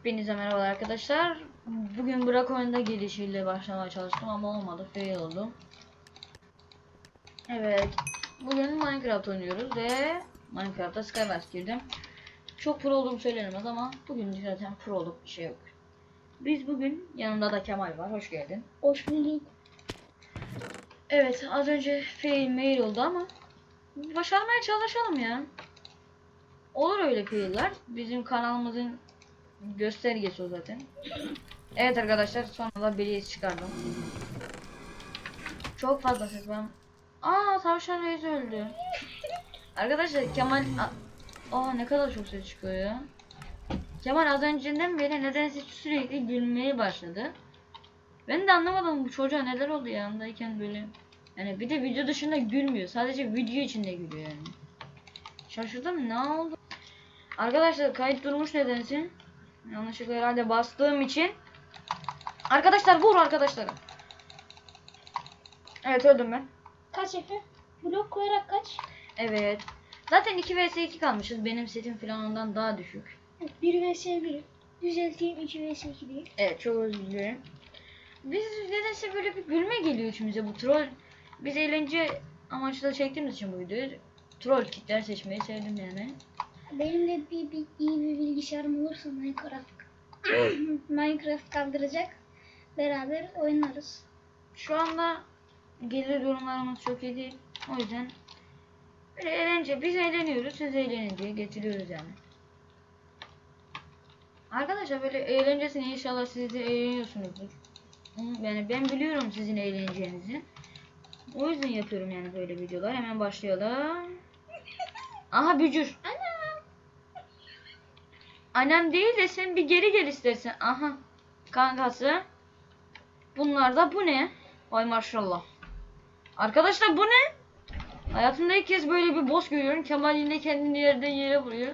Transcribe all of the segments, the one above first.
Hepinize merhaba arkadaşlar. Bugün Burak oyunda gelişiyle başlamaya çalıştım ama olmadı. Fail oldum. Evet. Bugün Minecraft oynuyoruz ve Minecraft'ta Skywars girdim. Çok pro olduğum söylenemez ama bugün zaten pro olup bir şey yok. Biz bugün yanımda da Kemal var. Hoş geldin. Hoş bulduk. Evet az önce fail mail oldu ama başarmaya çalışalım ya. Olur öyle failler. Bizim kanalımızın göstergesi o zaten. Evet arkadaşlar sonunda bir çıkardım. Çok fazla ses var. Aa tavşan reis öldü. Arkadaşlar Kemal Aa ne kadar çok ses çıkıyor ya. Kemal az önceden beri nedense sürekli gülmeye başladı. Ben de anlamadım bu çocuğa neler oldu yanındayken böyle. Yani bir de video dışında gülmüyor. Sadece video içinde gülüyor yani. Şaşırdım ne oldu? Arkadaşlar kayıt durmuş nedense. Yanlışlıkla herhalde bastığım için. Arkadaşlar vur arkadaşları. Evet öldüm ben. Kaç Efe? Blok koyarak kaç? Evet. Zaten 2 vs 2 kalmışız. Benim setim falan ondan daha düşük. 1 vs 1. Düzelteyim 2 vs 2 değil. Evet çok özür dilerim. Biz nedense böyle bir gülme geliyor içimize bu troll. Biz eğlence amaçlı çektiğimiz için bu videoyu troll kitler seçmeyi sevdim yani. Benim de bir, bir iyi bir bilgisayarım olursa Minecraft Minecraft kaldıracak. Beraber oynarız. Şu anda gelir durumlarımız çok iyi değil. O yüzden böyle eğlence biz eğleniyoruz siz eğlenin diye getiriyoruz yani. Arkadaşlar böyle eğlencesine inşallah siz de eğleniyorsunuzdur. Yani ben biliyorum sizin eğleneceğinizi. O yüzden yapıyorum yani böyle videolar. Hemen başlayalım. Aha bücür. Anam. Annem değil de sen bir geri gel istersen. Aha. Kankası. Bunlar da bu ne? Vay maşallah. Arkadaşlar bu ne? Hayatımda ilk kez böyle bir boss görüyorum. Kemal yine kendini yerden yere vuruyor.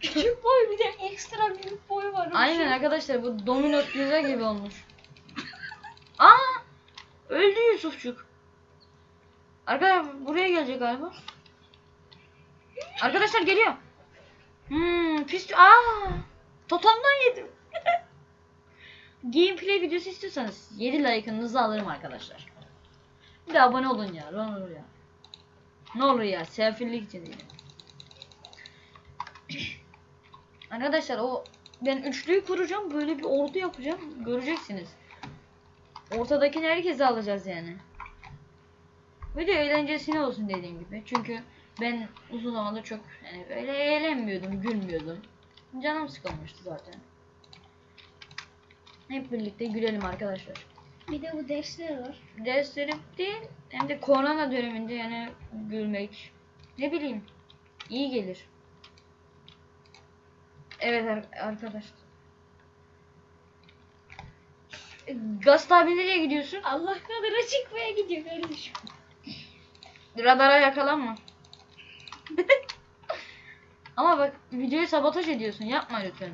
Küçük boy bir de ekstra büyük boy var. Aynen arkadaşlar bu domino pizza gibi olmuş. Aa! Öldü Yusufçuk. Arkadaşlar buraya gelecek galiba. Arkadaşlar geliyor. Hmm, pis. Aa! Totemden yedim. Gameplay videosu istiyorsanız 7 like'ınızı alırım arkadaşlar. Bir de abone olun ya. Ne olur ya. Ne olur ya. Sefillik için değil. Arkadaşlar o ben üçlüyü kuracağım. Böyle bir ordu yapacağım. Göreceksiniz. Ortadakini herkese alacağız yani. Bir de eğlencesine olsun dediğim gibi. Çünkü ben uzun zamandır çok yani böyle eğlenmiyordum, gülmüyordum. Canım sıkılmıştı zaten. Hep birlikte gülelim arkadaşlar. Bir de bu dersler var. Derslerim değil hem de korona döneminde yani gülmek ne bileyim iyi gelir. Evet ar- arkadaşlar. E, Gazete abi nereye gidiyorsun? Allah kadar çıkmaya gidiyor kardeşim. Radara yakalanma. Ama bak videoyu sabotaj ediyorsun. Yapma lütfen.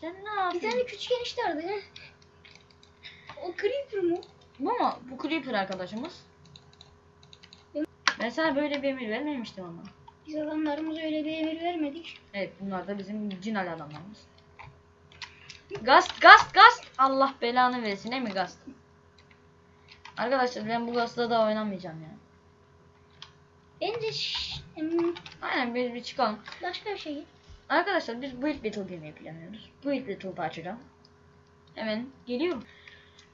Sen ne Bir yapıyorsun? tane küçük enişte vardı ya. O creeper mu? Bu mu? Bu Creeper arkadaşımız. Ben sana böyle bir emir vermemiştim ama. Biz adamlarımıza öyle bir emir vermedik. Evet bunlar da bizim cinali adamlarımız. Gast gast gast. Allah belanı versin değil mi gast? Arkadaşlar ben bu gastla da oynamayacağım ya. Bence em, Aynen biz bir çıkalım. başka bir şey. Arkadaşlar biz Build Battle girmeyi planlıyoruz. Build Battle'da açacağım. Hemen geliyorum.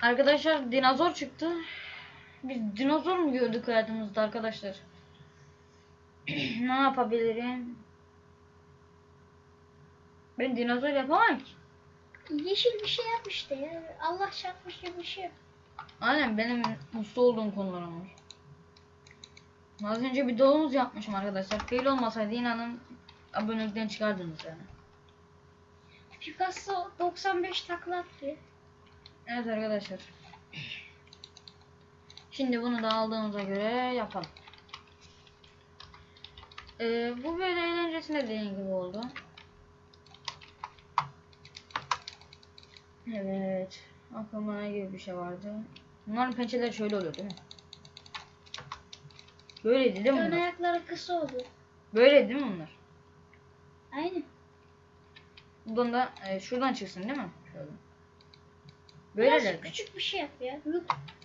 Arkadaşlar dinozor çıktı. Biz dinozor mu gördük hayatımızda arkadaşlar? ne yapabilirim? Ben dinozor yapamam ki. Yeşil bir şey yapmıştı ya. Allah çarpmış gibi bir şey. Aynen benim mutlu olduğum konular onlar. Az önce bir dolumuz yapmışım arkadaşlar. Fail olmasaydı inanın abonelikten çıkardınız yani. Picasso 95 takla attı. Evet arkadaşlar. Şimdi bunu da aldığımıza göre yapalım. Ee, bu böyle eğlencesine dediğim gibi oldu. Evet. Aklıma gibi bir şey vardı. Bunların pençeleri şöyle oluyor değil mi? Böyleydi değil mi Ön bunlar? ayakları kısa oldu. Böyle değil mi bunlar? Aynen. Buradan da e, şuradan çıksın değil mi? Şöyle. Biraz Böyleler. küçük bir şey yap ya. Yok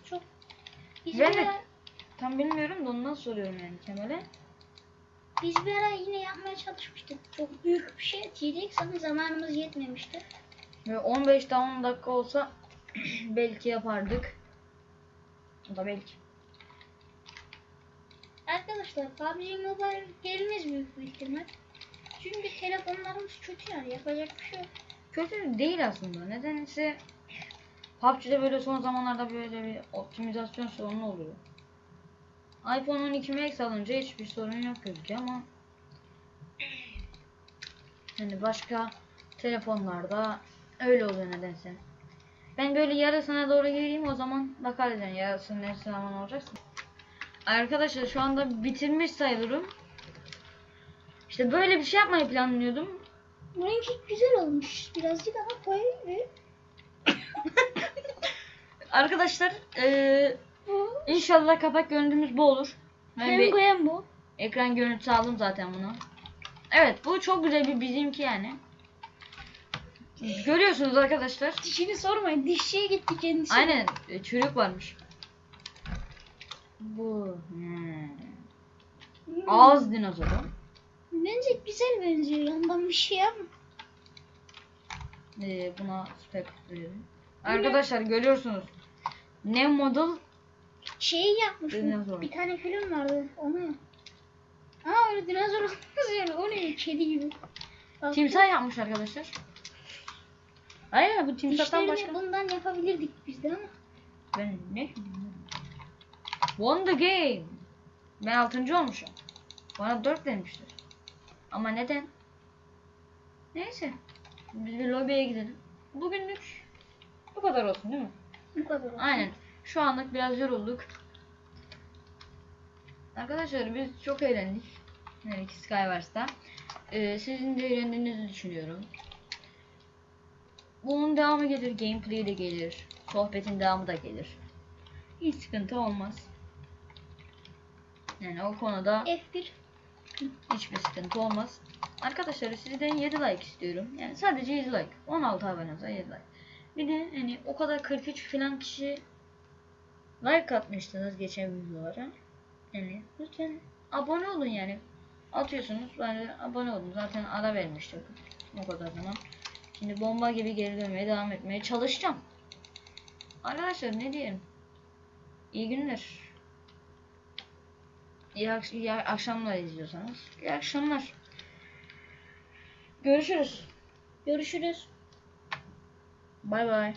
çok. Biz Ben de- ara, Tam bilmiyorum da ondan soruyorum yani Kemal'e. biz bir ara yine yapmaya çalışmıştık. Çok büyük bir şey ettiydik. Sana zamanımız yetmemişti. Ve 15 daha 10 dakika olsa belki yapardık. O da belki. Arkadaşlar PUBG Mobile gelmez büyük bir ihtimal. Çünkü telefonlarımız kötü yani yapacak bir şey yok. Kötü değil aslında. Nedense PUBG'de böyle son zamanlarda böyle bir optimizasyon sorunu oluyor. iPhone 12 Max alınca hiçbir sorun yok gözüküyor ama hani başka telefonlarda öyle oluyor nedense. Ben böyle yarısına doğru geleyim o zaman bakarız yani yarısı ne zaman olacaksa. Arkadaşlar şu anda bitirmiş sayılırım. İşte böyle bir şey yapmayı planlıyordum. Bununki güzel olmuş. Birazcık daha koy ve Arkadaşlar bu inşallah kapak görüntümüz bu olur. Ben hem bir bu hem bu. ekran görüntüsü aldım zaten bunu. Evet bu çok güzel bir bizimki yani. Görüyorsunuz arkadaşlar. Dişini sormayın. Dişçiye gitti kendisi. Aynen e, çürük varmış. Bu hmm. Hmm. ağız dinozoru. Bence güzel benziyor. Yandan bir şey yapma. Ee, buna spek verelim. Arkadaşlar görüyorsunuz. Ne model Şey yapmış. Dinozor. Bir tane film vardı. Onu. Aa öyle dinozor olmaz yani. O ne? Kedi gibi. Bak, timsah yapmış arkadaşlar. Hayır bu timsahtan başka. bundan yapabilirdik biz de ama. Ben ne? Won the game. Ben 6. olmuşum. Bana 4 demişler. Ama neden? Neyse. Biz bir lobiye gidelim. Bugünlük bu kadar olsun değil mi? Bu kadar olsun. Aynen. Şu anlık biraz yorulduk. Arkadaşlar biz çok eğlendik. Yani Skywars'ta. Ee, sizin de eğlendiğinizi düşünüyorum. Bunun devamı gelir. Gameplay de gelir. Sohbetin devamı da gelir. Hiç sıkıntı olmaz. Yani o konuda F1. hiçbir sıkıntı olmaz. Arkadaşlar sizden 7 like istiyorum. Yani sadece 7 like. 16 abonenize 7 like. Bir de hani o kadar 43 falan kişi like atmıştınız geçen videolara. Yani lütfen abone olun yani. Atıyorsunuz ben de abone olun. Zaten ara vermiştik o kadar zaman. Şimdi bomba gibi geri dönmeye devam etmeye çalışacağım. Arkadaşlar ne diyelim? İyi günler. İyi, ak- iyi akşamlar izliyorsanız. İyi akşamlar. Görüşürüz. Görüşürüz. Bay bay.